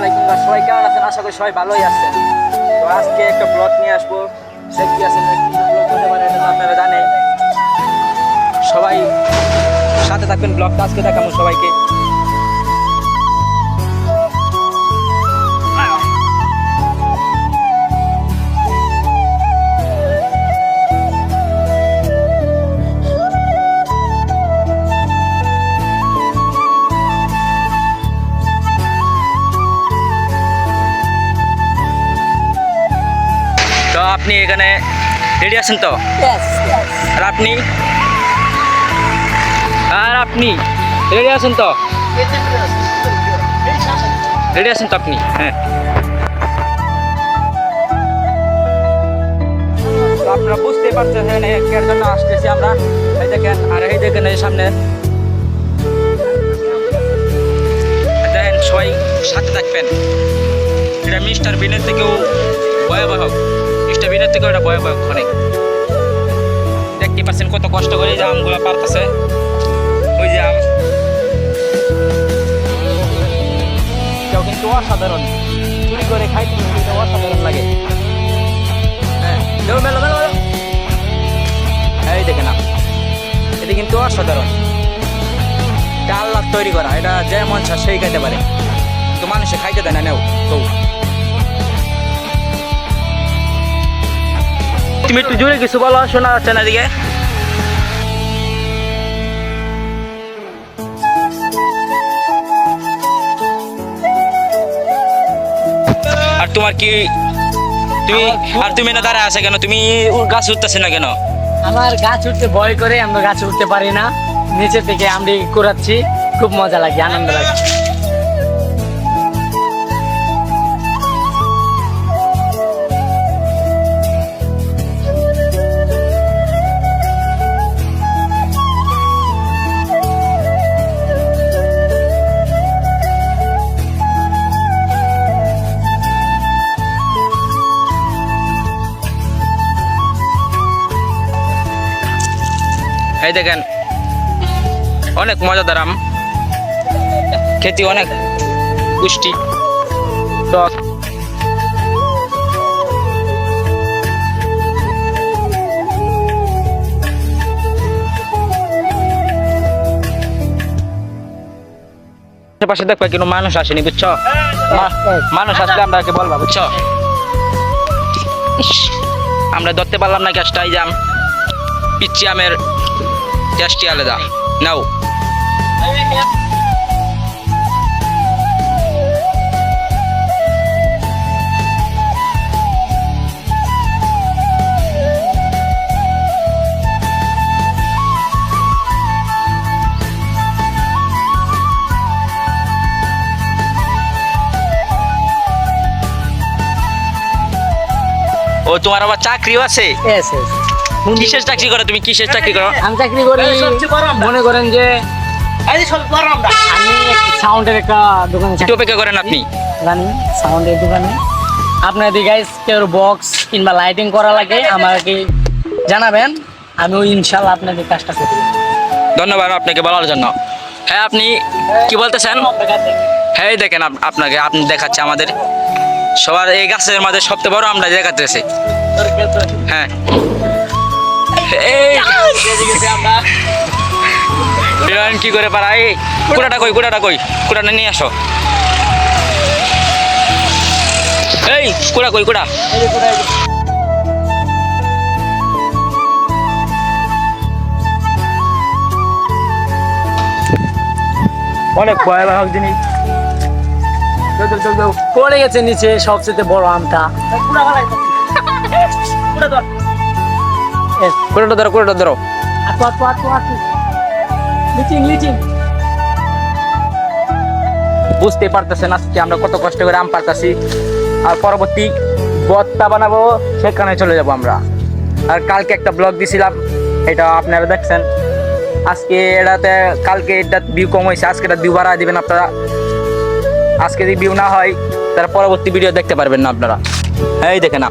আলাইকুম কিংবা সবাই কেমন আছেন? আশা করি সবাই ভালোই আছেন। তো আজকে একটা ব্লগ নিয়ে আসব। সে কি আছে আপনারা জানেন। সবাই সাথে থাকবেন। ব্লগটা আজকে দেখাবো সবাইকে। আপনি এখানে রেডি আছেন তো? আর আপনি? আর আপনি? রেডি আছেন তো? রেডি আছেন তো আপনি? হ্যাঁ। আপনারা বুঝতে পারছেন এর জন্য আসতেছি আমরা। এই দেখেন আর এই দেখেন এই সামনে। দেখেন সবাই সাথে থাকবেন। এটা মিস্টার বিনের থেকেও ভয়াবহ মিস্টার বিনের থেকেও এটা ভয়াবহ অনেক দেখতে পাচ্ছেন কত কষ্ট করে যে আমগুলো পারতেছে। ওই যে আম। এটাও কিন্তু অসাধারণ। চুরি করে খাইতে কিন্তু অসাধারণ লাগে। হ্যাঁ মেলো মেলো মেলো। এই দেখে না এটা কিন্তু অসাধারণ। এটা আল্লাহ তৈরি করা, এটা যে মন সেই খাইতে পারে। তো মানুষে খাইতে দেয় না, নেও তো তুমি একটু জোরে কিছু বলো, শোনা যাচ্ছে না এদিকে। আর তোমার কি, তুমি, আর তুমি না দাঁড়ায় আছে কেন? তুমি গাছ উঠতেছে না কেন? আমার গাছ উঠতে ভয় করে, আমরা গাছে উঠতে পারি না। নিচে থেকে আমরা কুড়াচ্ছি, খুব মজা লাগে, আনন্দ লাগে। এই দেখেন, অনেক মজাদার আম। খেতে অনেক পুষ্টি। টক। পাশে দেখবে কিন্তু মানুষ আসেনি, বুঝছ? মানুষ আসলে আমরা কি বলবা, বুঝছ? আমরা ধরতে পারলাম না গ্যাসটা, এই জাম পিচ্ছি আমের টেস্টই আলাদা নাও ও তোমার আবার চাকরিও আছে. কিসের চাকরি করো তুমি? কিসের চাকরি করো? আমি চাকরি করি। মনে করেন যে আমি সাউন্ডের একটা দোকানে একটু চাকরি অপেক্ষা করেন আপনি। জানি সাউন্ডের দোকানে। আপনাদের গাইস কেউ বক্স কিংবা লাইটিং করা লাগে আমাকে জানাবেন। আমি ইনশাল্লাহ আপনাদের কাজটা করব ধন্যবাদ আপনাকে বলার জন্য। হ্যাঁ আপনি কি বলতেছেন? হ্যাঁ দেখেন আপনাকে আপনি দেখাচ্ছে আমাদের। সবার এই গাছের মাঝে সবচেয়ে বড় আমরা দেখাতেছি। হ্যাঁ। হিরোইন কি করে পারা এই কুড়াটা কই কুড়াটা কই? কুড়াটা নিয়ে আসো। এই কুড়া কই কুড়া? অনেক ভয়াবহ জিনিস। পড়ে গেছে নিচে সবচেয়ে বড় আমটা। কুড়াটা ধরো কুড়াটা ধরো। আটু লিচিং লিচিং। বুঝতে পারতেছেন আজকে আমরা কত কষ্ট করে আম পারতাছি আর পরবর্তী বত্তা বানাবো সেখানে চলে যাব আমরা। আর কালকে একটা ব্লগ দিছিলাম এটা আপনারা দেখছেন। আজকে এটাতে কালকে এটা ভিউ কম হয়েছে আজকে এটা ভিউ বাড়া দিবেন আপনারা। আজকে যদি ভিউ না হয় তার পরবর্তী ভিডিও দেখতে পারবেন না আপনারা। এই দেখে না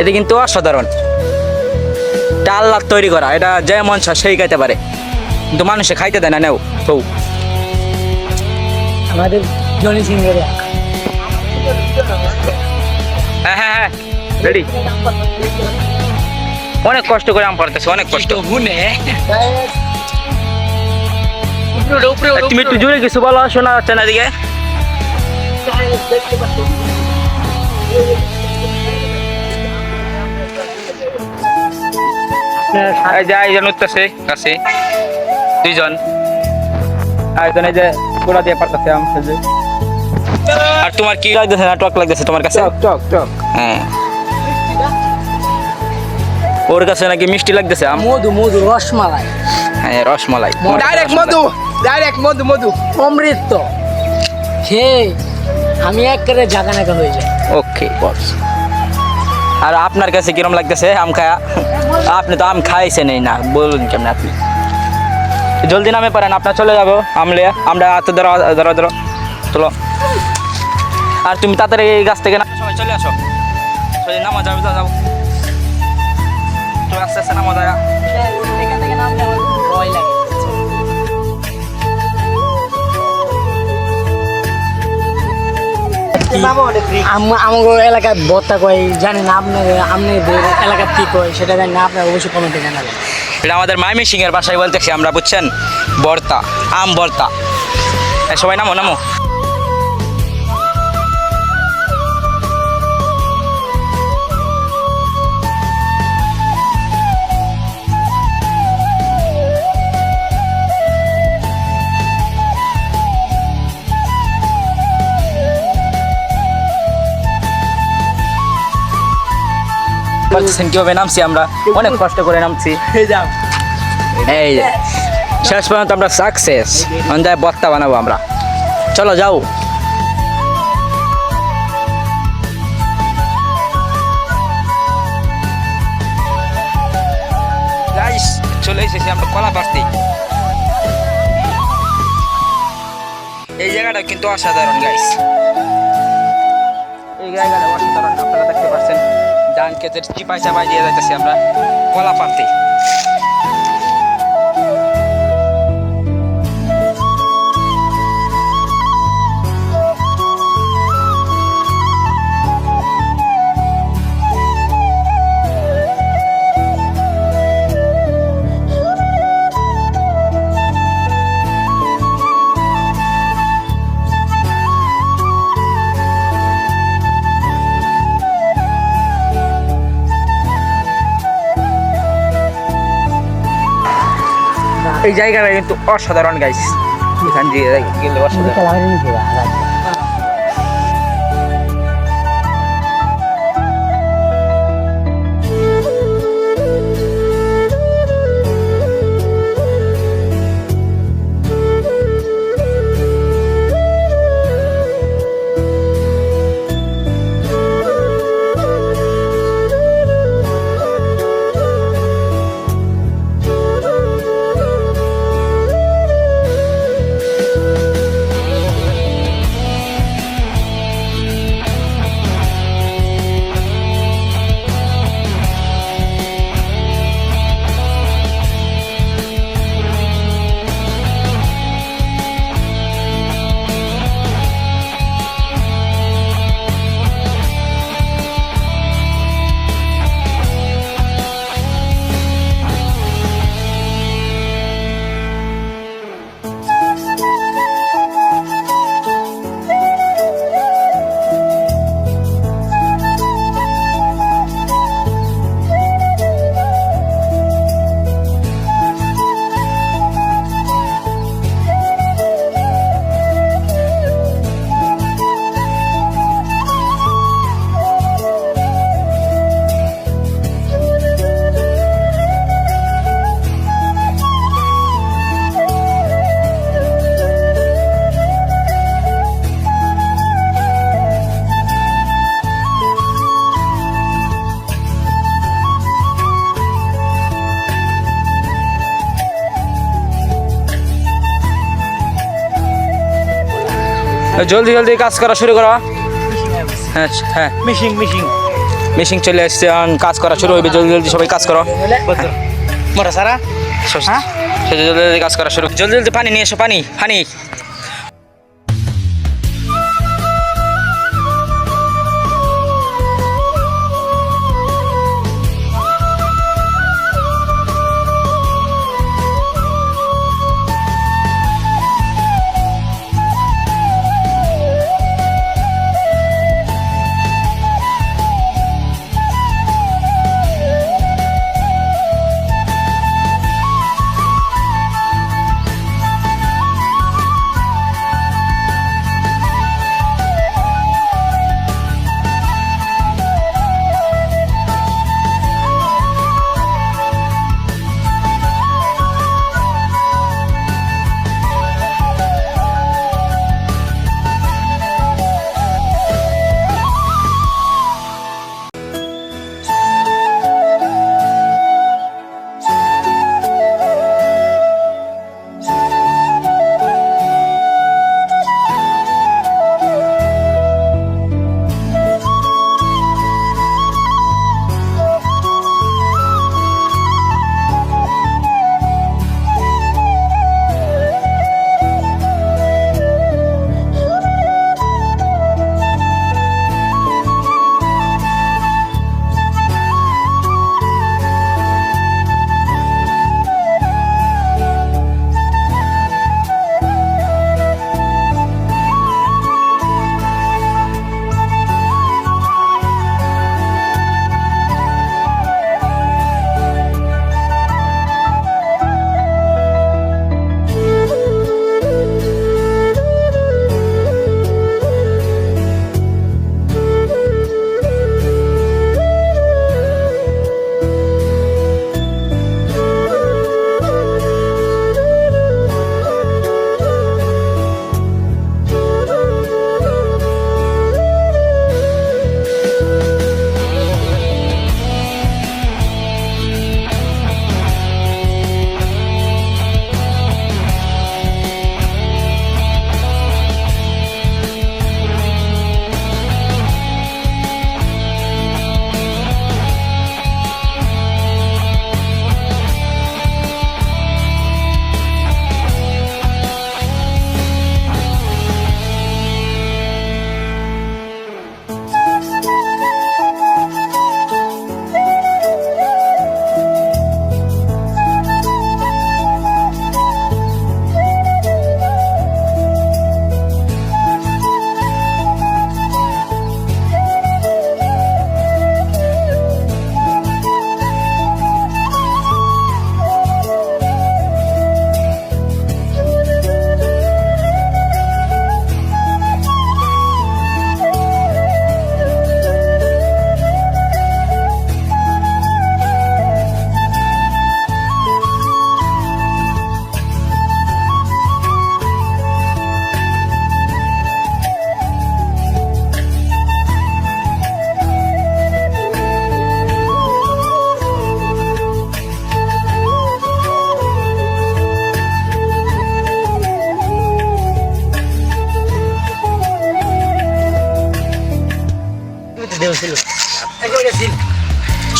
এটা কিন্তু অসাধারণ। এটা আল্লাহ তৈরি করা এটা যে মন সেই খাইতে পারে। কিন্তু মানুষে খাইতে দেয় না নেও তো আমাদের জনি সিংহের হ্যাঁ হ্যাঁ হ্যাঁ রেডি। অনেক কষ্ট করে আম পারতেছে অনেক কষ্ট। উপরে তুমি একটু জোরে কিছু বলো শোনা যাচ্ছে না এদিকে? এই যে আয়োজন উঠতেছে কাছে। দুইজন। আয়োজন এই যে গোড়া দিয়ে পারতেছে আম যে। আর তোমার কি লাগতেছে না? টক লাগতেছে তোমার কাছে? টক টক হ্যাঁ। ওর কাছে নাকি মিষ্টি লাগতেছে আম? মধু মধু রসমালাই। হ্যাঁ রসমালাই। ডাইরেক্ট মধু ডাইরেক্ট মধু মধু। অমৃত। হে আমি এক করে জাগা নাকা হয়ে যাই। ওকে বস আর আপনার কাছে কিরম লাগতেছে? আম খায়া? আপনি তো আম খাইছেন এই না, বলুন কেমন আপনি? জলদি নামে পারেন, আপনার চলে যাব। আমলে আমরা হাতে ধরো ধরো ধরো চলো আর তুমি তাড়াতাড়ি এই গাছ থেকে না সবাই চলে আসো। নামা যাবে যাও তুমি আস্তে আস্তে নামা যায় আম- আমাদের এলাকায় বত্তা কয় জানেন না আপনাদের আপনাদের এলাকার কি কয় সেটা জানি না আপনার অবশ্যই কমেন্টে জানাবেন। এটা আমাদের মাইমি সিং এর বাসায় বলতেছি আমরা বুঝছেন? বর্তা আম বর্তা। সবাই নামো নামো। পারতেছেন কীভাবে নামছি আমরা? অনেক কষ্ট করে নামছি। এই যে, শেষ পর্যন্ত আমরা সাকসেস অন্যায় বত্তা বানাবো আমরা। চলো যাও। গাইস চলে এসেছি আমরা কলা পাস্তি এই জায়গাটা কিন্তু অসাধারণ গাইস এই জায়গাটা অসাধারণ। ডান ক্ষেতের চিপাই চাপাই দিয়ে যাইতেছি আমরা কলা পাতি এই জায়গাটা কিন্তু অসাধারণ গাইস এখান দিয়ে অসাধারণ। জলদি জলদি কাজ করা শুরু করো। হ্যাঁ হ্যাঁ। মিশিং মিশিং মেশিন চলে আসছে কাজ করা শুরু হবে জলদি জলদি সবাই কাজ করো। মোটা সারা? হ্যাঁ? জলদি জলদি কাজ করা শুরু। জলদি জলদি পানি নিয়ে এসো পানি পানি।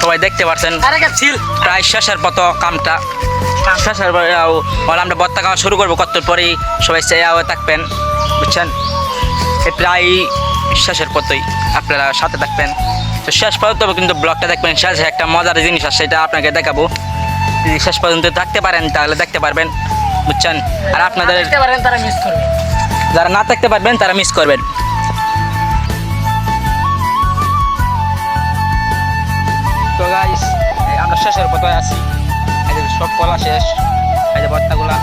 সবাই দেখতে পারছেন। প্রায় শেষের মতো কামটা। শেষের পরে আও, আমরা বত্তা খাওয়া শুরু করব কত পরেই সবাই চেয়াও থাকবেন বুঝছেন? প্রায় শেষের পথই আপনারা সাথে থাকবেন। তো শেষ পর্যন্ত কিন্তু ব্লগটা দেখবেন শেষে একটা মজার জিনিস আছে সেটা আপনাকে দেখাবো। যদি শেষ পর্যন্ত থাকতে পারেন তাহলে দেখতে পারবেন বুঝছেন? আর আপনাদের তারা মিস করবে। যারা না থাকতে পারবেন তারা মিস করবেন। শেষের পথে আছি। সব কলা শেষ এই যে বত্তাগুলা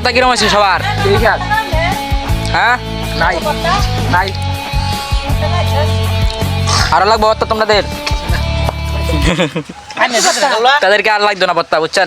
বত্তা কিরম আছে সবার? ঠিক আছে হ্যাঁ? নাই। নাই। আরও লাগবে বার্তা তোমাদের? তাদেরকে আর লাগতো না বার্তা বুঝছেন?